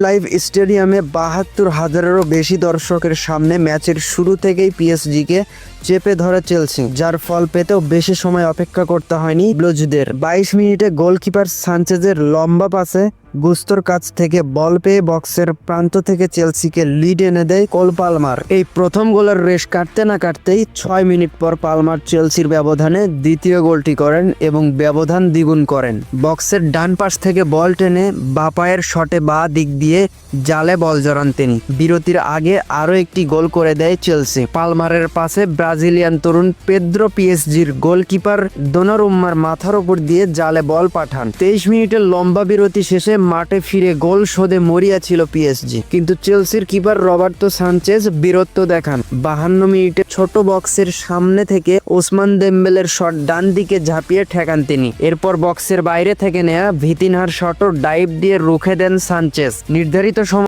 Live স্টেডিয়ামে বাহাত্তর হাজারেরও বেশি দর্শকের সামনে ম্যাচের শুরু থেকেই পিএসজিকে চেপে ধরে চেলসি যার ফল পেতেও বেশি সময় অপেক্ষা করতে হয়নি ব্লুজদের। বাইশ মিনিটে গোলকিপার সানচেজের লম্বা পাসে গুস্তর কাছ থেকে বল পেয়ে বক্সের প্রান্ত থেকে চেলসিকে লিড এনে দেয় কোল পালমার। এই প্রথম গোলের রেশ কাটতে না কাটতেই ছয় মিনিট পর পালমার চেলসির ব্যবধানে দ্বিতীয় গোলটি করেন এবং ব্যবধান দ্বিগুণ করেন। বক্সের ডান পাশ থেকে বল টেনে বাপায়ের শটে বা দিক দিয়ে জালে বল জড়ান তিনি। বিরতির আগে আরও একটি গোল করে দেয় চেলসি। পালমারের পাশে ব্রাজিলিয়ান তরুণ পেদ্রো পিএসজির গোলকিপার দোনারুম্মার মাথার উপর দিয়ে জালে বল পাঠান। তেইশ মিনিটের লম্বা বিরতি শেষে মাঠে ফিরে গোল শোধে মরিয়া ছিল পিএসজি কিন্তু চেলসির কিপার রবার্তো সানচেজ বীরত্ব দেখান। বাহান্ন মিনিটে ছোট বক্সের সামনে থেকে ওসমান দেম্বেলের শট ডান দিকে ঝাঁপিয়ে ঠেকান তিনি। এরপর বক্সের বাইরে থেকে নেয়া ভিতিনহার শটও ডাইভ দিয়ে রুখে দেন সানচেজ। নির্ধারিত সময়